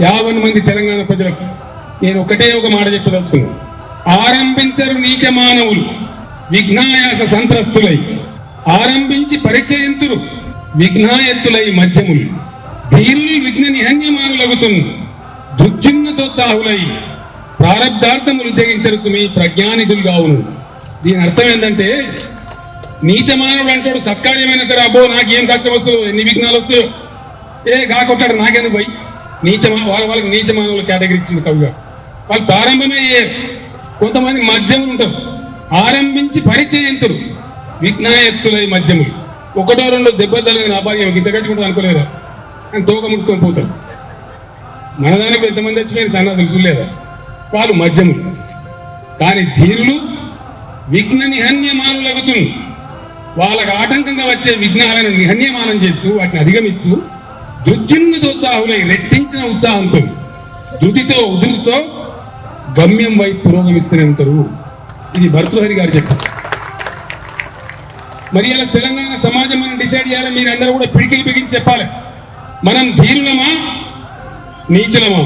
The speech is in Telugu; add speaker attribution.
Speaker 1: యాభై మంది తెలంగాణ ప్రజలకు నేను ఒకటే ఒక మాట చెప్పదలుచుకున్నాను. ఆరంభించరు నీచ మానవులు విఘ్నాయాస సంత్రస్తులై. ఆరంభించి పరిచయంతురు విఘ్నాయత్తులై మధ్యములు. ధీరులు విఘ్న నిహన్యమానులగుచున్ దుర్జున్నతో చాహులై. ప్రారంధార్థములు జగించరు సుమి ప్రజ్ఞానిధులు కావును దీని అర్థం ఏంటంటే నీచ మానవుడు అంటాడు సత్కార్యమైన సరే అబ్బో నాకేం కష్టం వస్తుందో ఎన్ని విఘ్నాలు వస్తాయో ఏ కాకొట్టాడు నాకెందుకు పోయి నీచమా వారి వాళ్ళకి నీచ కేటగిరీ ఇచ్చిన కవిగా. వాళ్ళు ప్రారంభమే అయ్యారు కొంతమంది మధ్యములు ఉంటారు. ఆరంభించి పరిచయంతులు. విజ్ఞాయత్తులై మధ్యములు. ఒకటో రెండు దెబ్బ తగిన అపాయం ఇంత కట్టుకుంటుంది అనుకోలేరా అని తోక ముడుచుకొని పోతారు. మన దానికి ఎంతమంది వచ్చిపోయిన సన్నాసులు చూడలేదా వాళ్ళు మధ్యములు. కానీ ధీరులు విఘ్న నిహన్యమానులగుతు వాళ్ళకు ఆటంకంగా వచ్చే విఘ్నాలను నిహన్యమానం చేస్తూ వాటిని అధిగమిస్తూ ఉత్సాహులై రెట్టించిన ఉత్సాహంతో దృతితో ఉధృతితో గమ్యం వైపు పురోగమిస్తూనే ఉంటారు. ఇది భర్తృహరి గారు చెప్పారు. మరి ఇలా తెలంగాణ సమాజం మనం డిసైడ్ చేయాలి మీరు అందరూ కూడా పిడికిలి బిగించి చెప్పాలి. మనం ధీరులమా? నీచులమా?